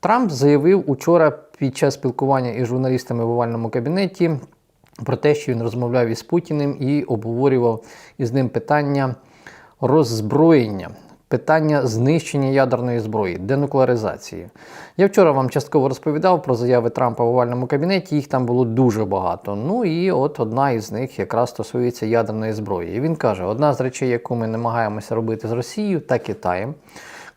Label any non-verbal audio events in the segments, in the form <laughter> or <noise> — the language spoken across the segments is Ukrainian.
Трамп заявив учора під час спілкування із журналістами в овальному кабінеті про те, що він розмовляв із Путіним і обговорював із ним питання роззброєння. Питання знищення ядерної зброї, денуклеаризації. Я вчора вам частково розповідав про заяви Трампа в овальному кабінеті, їх там було дуже багато. Ну і от одна із них якраз стосується ядерної зброї. І він каже: одна з речей, яку ми намагаємося робити з Росією та Китаєм.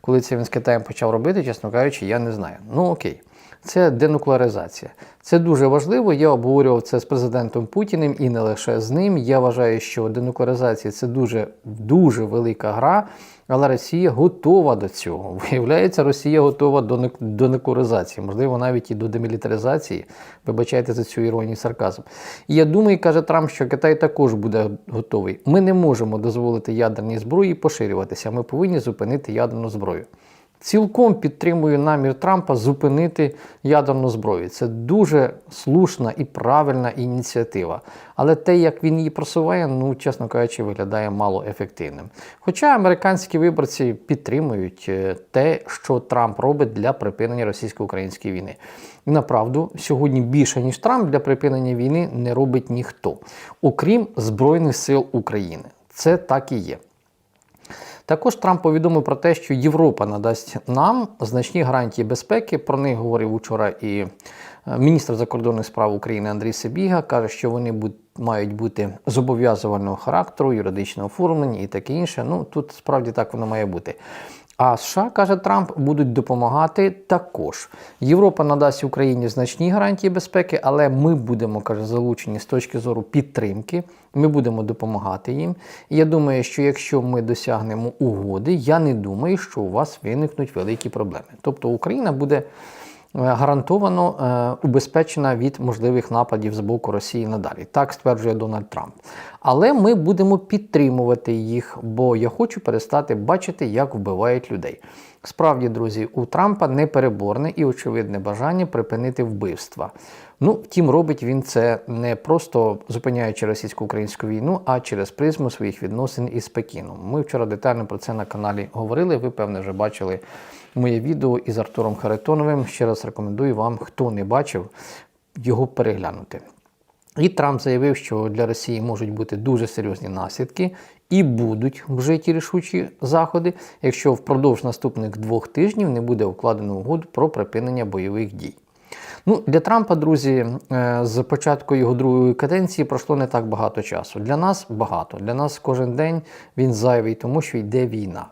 Коли це він з Китаєм почав робити, чесно кажучи, я не знаю. Ну окей. Це денуклеаризація. Це дуже важливо. Я обговорював це з президентом Путіним і не лише з ним. Я вважаю, що денуклеаризація це дуже дуже велика гра, але Росія готова до цього. <laughs> Виявляється, Росія готова до денуклеаризації, можливо, навіть і до демілітаризації. Вибачайте за цю іронію сарказм. І я думаю, каже Трамп, що Китай також буде готовий. Ми не можемо дозволити ядерній зброї поширюватися. Ми повинні зупинити ядерну зброю. Цілком підтримую намір Трампа зупинити ядерну зброю. Це дуже слушна і правильна ініціатива. Але те, як він її просуває, ну, чесно кажучи, виглядає мало ефективним. Хоча американські виборці підтримують е, те, що Трамп робить для припинення російсько-української війни. І направду, сьогодні більше, ніж Трамп для припинення війни не робить ніхто, окрім Збройних сил України. Це так і є. Також Трамп повідомив про те, що Європа надасть нам значні гарантії безпеки. Про них говорив учора і е, міністр закордонних справ України Андрій Сибіга. каже, що вони. Мають бути зобов'язувального характеру, юридичного оформлення і таке інше. Ну тут справді так воно має бути. А США, каже Трамп, будуть допомагати також. Європа надасть Україні значні гарантії безпеки, але ми будемо, каже, залучені з точки зору підтримки. Ми будемо допомагати їм. Я думаю, що якщо ми досягнемо угоди, я не думаю, що у вас виникнуть великі проблеми. Тобто Україна буде. Е, Гарантовано е, убезпечена від можливих нападів з боку Росії надалі. Так стверджує Дональд Трамп. Але ми будемо підтримувати їх, бо я хочу перестати бачити, як вбивають людей. Справді, друзі, у Трампа непереборне і очевидне бажання припинити вбивства. Ну, втім, робить він це не просто зупиняючи російсько-українську війну, а через призму своїх відносин із Пекіном. Ми вчора детально про це на каналі говорили. Ви, певне, вже бачили моє відео із Артуром Харитоновим. Ще раз рекомендую вам, хто не бачив, його переглянути. І Трамп заявив, що для Росії можуть бути дуже серйозні наслідки і будуть вжиті рішучі заходи, якщо впродовж наступних двох тижнів не буде укладено угоду про припинення бойових дій. Ну, для Трампа, друзі, е, з початку його другої каденції пройшло не так багато часу. Для нас багато. Для нас кожен день він зайвий, тому що йде війна.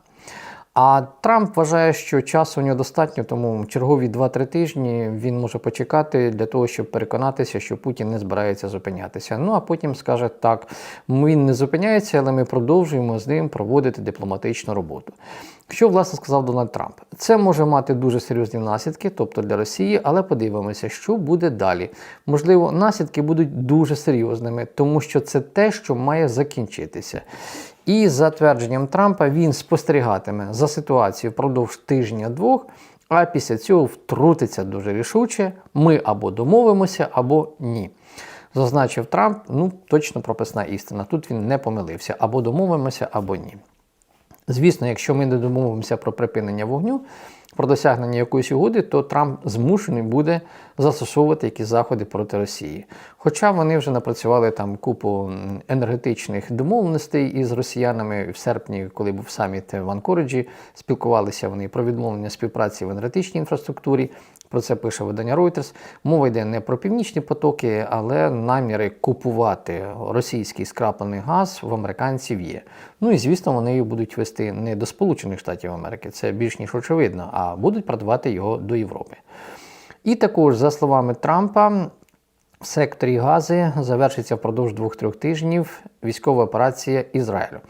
А Трамп вважає, що часу у нього достатньо, тому чергові 2-3 тижні він може почекати для того, щоб переконатися, що Путін не збирається зупинятися. Ну а потім скаже так: він не зупиняється, але ми продовжуємо з ним проводити дипломатичну роботу. Що власне сказав Дональд Трамп? Це може мати дуже серйозні наслідки, тобто для Росії, але подивимося, що буде далі. Можливо, наслідки будуть дуже серйозними, тому що це те, що має закінчитися. І за твердженням Трампа він спостерігатиме за ситуацією впродовж тижня-двох, а після цього втрутиться дуже рішуче. Ми або домовимося, або ні. Зазначив Трамп, ну точно прописна істина. Тут він не помилився, або домовимося, або ні. Звісно, якщо ми не домовимося про припинення вогню, про досягнення якоїсь угоди, то Трамп змушений буде застосовувати якісь заходи проти Росії. Хоча вони вже напрацювали там купу енергетичних домовленостей із росіянами в серпні, коли був саміт в Анкориджі, спілкувалися вони про відмовлення співпраці в енергетичній інфраструктурі. Про це пише видання Reuters. Мова йде не про північні потоки, але наміри купувати російський скраплений газ в американців є. Ну і звісно, вони його будуть вести не до Сполучених Штатів Америки, це більш ніж очевидно, а будуть продавати його до Європи. І також, за словами Трампа, в секторі Гази завершиться впродовж двох-трьох тижнів військова операція Ізраїлю.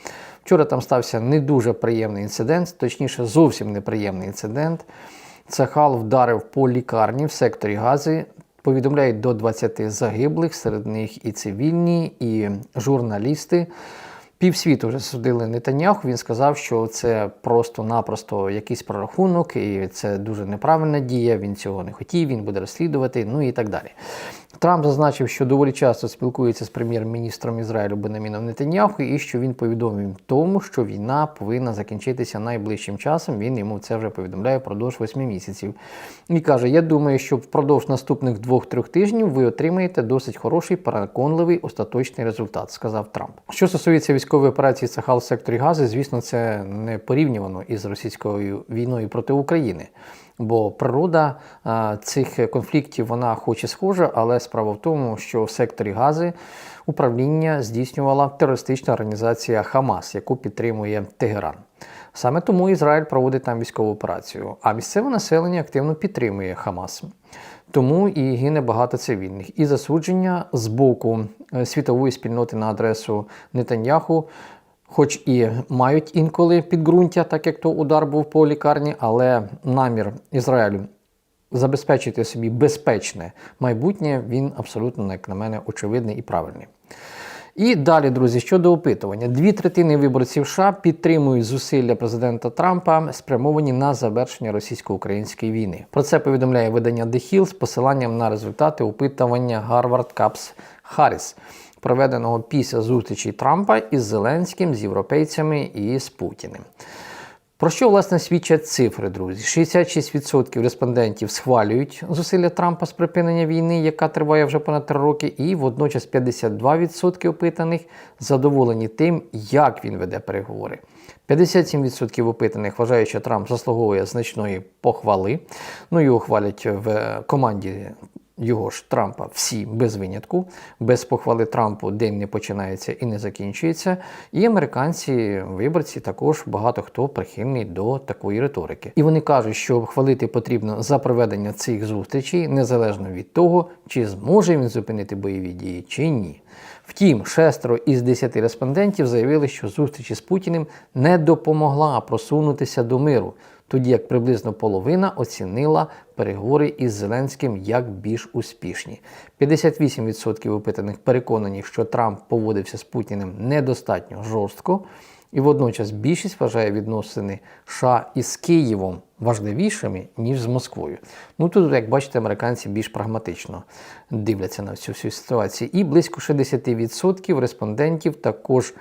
Вчора там стався не дуже приємний інцидент, точніше, зовсім неприємний інцидент. Цехал вдарив по лікарні в секторі Гази. Повідомляють до 20 загиблих, серед них і цивільні, і журналісти. Півсвіту вже судили Нетаньяху. Він сказав, що це просто-напросто якийсь прорахунок, і це дуже неправильна дія. Він цього не хотів, він буде розслідувати, ну і так далі. Трамп зазначив, що доволі часто спілкується з прем'єр-міністром Ізраїлю Бенаміном Нетаньяху і що він повідомив тому, що війна повинна закінчитися найближчим часом. Він йому це вже повідомляє впродовж восьми місяців. І каже: Я думаю, що впродовж наступних двох-трьох тижнів ви отримаєте досить хороший, переконливий остаточний результат, сказав Трамп. Що стосується військової операції Сахал в секторі Гази, звісно, це не порівнювано із російською війною проти України. Бо природа а, цих конфліктів вона хоч і схожа, але справа в тому, що в секторі Гази управління здійснювала терористична організація Хамас, яку підтримує Тегеран. Саме тому Ізраїль проводить там військову операцію, а місцеве населення активно підтримує Хамас. Тому і гине багато цивільних. І засудження з боку е, світової спільноти на адресу Нетаньяху хоч і мають інколи підґрунтя, так як то удар був по лікарні, але намір Ізраїлю забезпечити собі безпечне майбутнє, він абсолютно, як на мене, очевидний і правильний. І далі, друзі, щодо опитування, дві третини виборців США підтримують зусилля президента Трампа, спрямовані на завершення російсько-української війни. Про це повідомляє видання The Hill з посиланням на результати опитування Caps Harris, проведеного після зустрічі Трампа із Зеленським, з європейцями і з Путіним. Про що власне свідчать цифри, друзі? 66% респондентів схвалюють зусилля Трампа з припинення війни, яка триває вже понад 3 роки, і водночас 52% опитаних задоволені тим, як він веде переговори. 57% опитаних вважають, що Трамп заслуговує значної похвали. Ну його хвалять в команді його ж Трампа всі без винятку. Без похвали Трампу день не починається і не закінчується. І американці, виборці, також багато хто прихильний до такої риторики. І вони кажуть, що хвалити потрібно за проведення цих зустрічей, незалежно від того, чи зможе він зупинити бойові дії, чи ні. Втім, шестеро із десяти респондентів заявили, що зустріч з Путіним не допомогла просунутися до миру, тоді як приблизно половина оцінила переговори із Зеленським як більш успішні. 58% опитаних переконані, що Трамп поводився з Путіним недостатньо жорстко. І водночас більшість вважає відносини США із Києвом важливішими, ніж з Москвою. Ну тут, як бачите, американці більш прагматично дивляться на всю всю ситуацію. І близько 60% респондентів також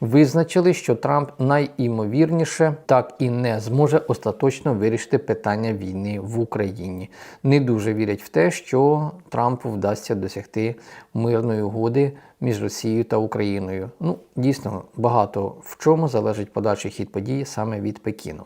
визначили, що Трамп найімовірніше так і не зможе остаточно вирішити питання війни в Україні. Не дуже вірять в те, що Трампу вдасться досягти мирної угоди між Росією та Україною. Ну, дійсно, багато в чому залежить подальший хід подій саме від Пекіну.